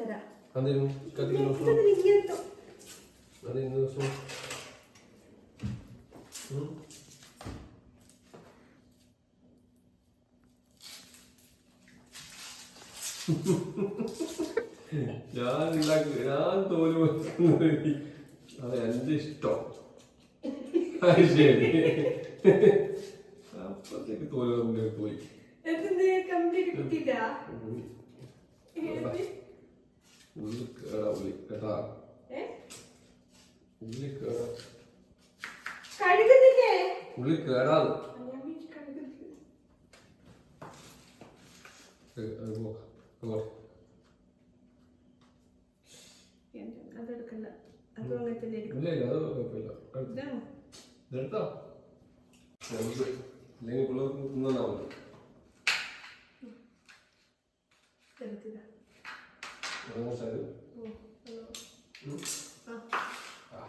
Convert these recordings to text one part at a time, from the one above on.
തരാം. ഞാൻ ഉണ്ടാക്കി ഞാൻ തോൽ അത് എന്റെ ഇഷ്ടം. ശരി. അപ്പത്തേക്ക് കൊണ്ട് പോയി. കംപ്ലീറ്റ് കിട്ടിയില്ല ഉള്ളി. കേടാ ഉള്ളി. കേട്ടാ? ഉള്ളി കേടാ. അതെടുക്കണ്ട അതും അങ്ങനെ തന്നെ ഇതെടുത്തോ. പിള്ളേർക്ക് തിന്നാനാവില്ല ഹലോ ഉം. ആ ആ.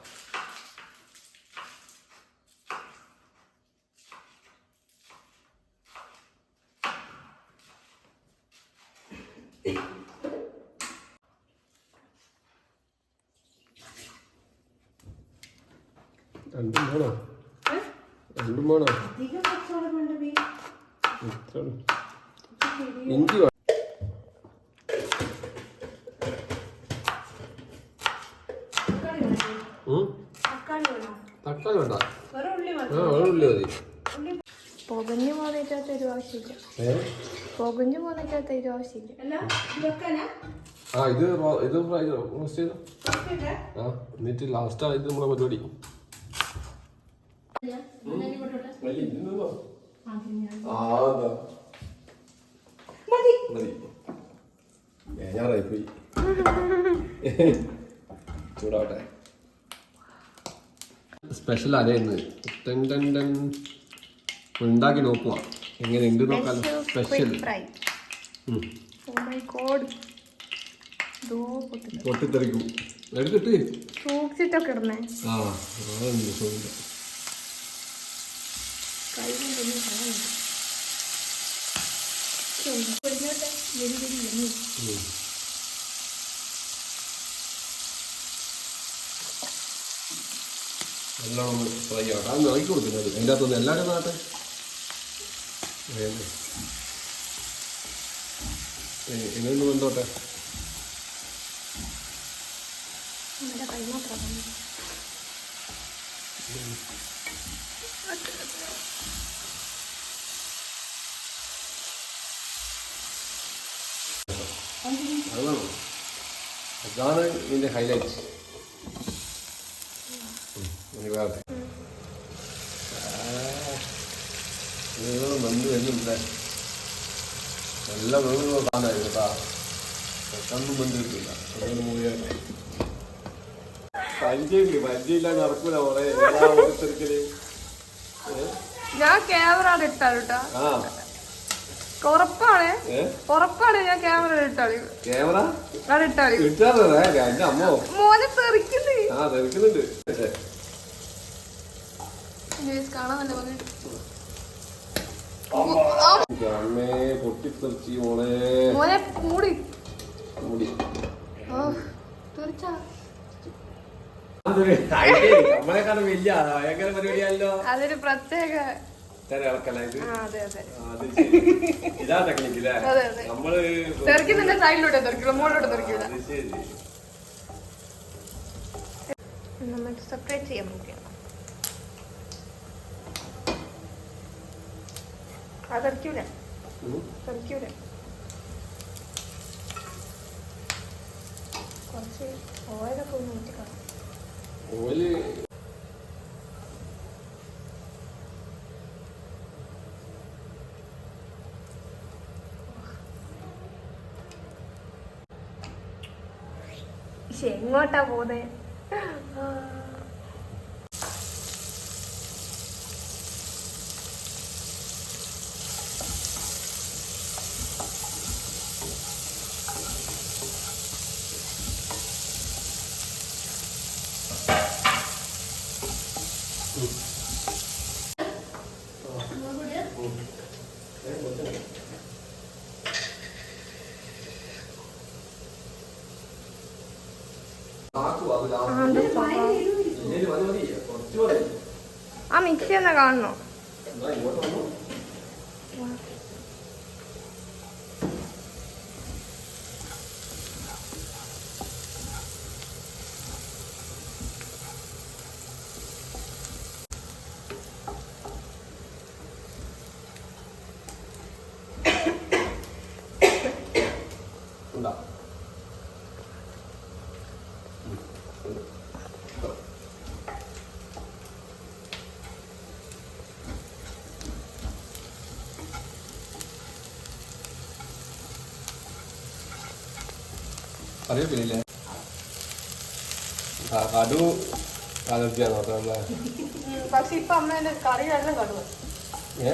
രണ്ടും വേണോ? രണ്ടും വേണോ ഇഞ്ചി വേണം തക്കാളി വേണോ ഉം? തക്കാളി വേണോ തക്കാളി വേണ്ട വേറെ ഉള്ളി മതി ആ വെള്ളുള്ളി മതി ഉള്ളി പുകഞ്ഞു ഒരു ആവശ്യമില്ല. പുകഞ്ഞു ഒരു ആവശ്യമില്ല. ആ ഇത് റോ- ഇത് ഫ്രൈ റോസ്റ്റ് ചെയ്തോ? വെക്കണ്ടേ? ആ എന്നിട്ട് ലാസ്റ്റ് നമ്മളെ പരിപാടി. ഞാറായി പോയി ചൂടാവട്ടെ. സ്പെഷ്യൽ ടെൻ ഉണ്ടാക്കി നോക്കുക എങ്ങനെ ഉണ്ട് നോക്കാലോ സ്പെഷ്യൽ ദോ പൊട്ടി പൊട്ടിത്തെറിക്കും. എടുത്തിട്ട്. സൂക്ഷിച്ചിട്ടൊക്കെ ഇടണേ ആ അതെന്ത് സുഖം കൈ എല്ലാം ഒന്ന് ഫ്രൈ ആവട്ടെ അത് നോക്കി കൊടുക്കുന്നത് അതിന്റെ അകത്തൊന്ന് എല്ലാവരും നാട്ടെ ഇങ്ങനെ വന്നോട്ടെ അതാണ് അതാണ് ഇതിന്റെ ഹൈലൈറ്റ് ഇനി വേറെ. നീളം വെന്ത് വരുന്നുണ്ട്. നല്ല വെള്ളം കാണായിരുന്നു കേട്ടാ. പെട്ടെന്നും വെന്ത് കിട്ടില്ല അതുകൊണ്ട് മൂടിയാണ് പഞ്ചയില്ല പഞ്ചയില്ലാതെ നടക്കൂല കുറെ ഏതാ ഓരോരുത്തർക്കൽ? ഞാൻ ക്യാമറ ആ. ഉറപ്പാണ്. ഉറപ്പാണ് ഞാൻ ക്യാമറ ഇട്ടാളി ക്യാമറ ഇട്ടാളി എന്റെ മോനെ തെറിക്കുന്നേ. ആ തെറിക്കുന്നുണ്ട്. ഓ അതൊരു പ്രത്യേക ഇത് നമുക്ക് സെപ്പറേറ്റ് ചെയ്യാൻ നോക്കിയാ അത് തെറിക്കൂല തെറിക്കൂല കുറച്ച് ഓയിലൊക്കെ ഒന്ന് ഊറ്റിക്കണം ഓൽ പക്ഷെ എങ്ങോട്ടാ പോകുന്നേ ആ, മിക്സി ഒന്ന് കാണണോ എന്നാ ഇങ്ങോട്ട് വന്നു ഉണ്ടാ ഉം. ഉണ്ട്. ഇതാ. അറിയത്തില്ലേ കടു അലർജിയാണ് മാത്രമല്ല പക്ഷെ ഇപ്പൊ അമ്മേന്റെ കറിയിലെല്ലാം കടുവ ഏ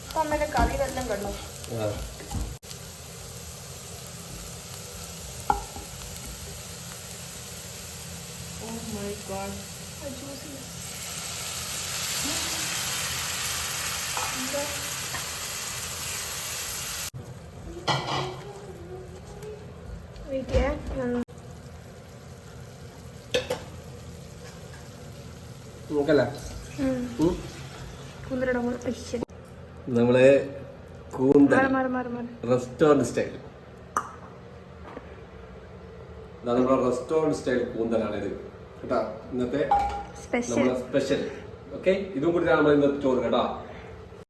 ഇപ്പൊ അമ്മേന്റെ കറിയിലെല്ലാം കടുവ ആ വീട്ടിലെ നോക്കല്ലേ കുതിരയുടെ കൂടെ ഇശ്ശരി. നമ്മളെ കൂന്തൽ റെസ്റ്റോറന്റ് സ്റ്റൈൽ. നമ്മുടെ റെസ്റ്റോറന്റ് സ്റ്റൈൽ കൂന്തലാണ് ഇത് കേട്ടാ? ഇന്നത്തെ സ്പെഷ്യൽ. സ്പെഷ്യൽ. ഓക്കെ? ഇതും കൂടി നമ്മൾ ഇന്നത്തെ ചോറ് കേട്ടാ?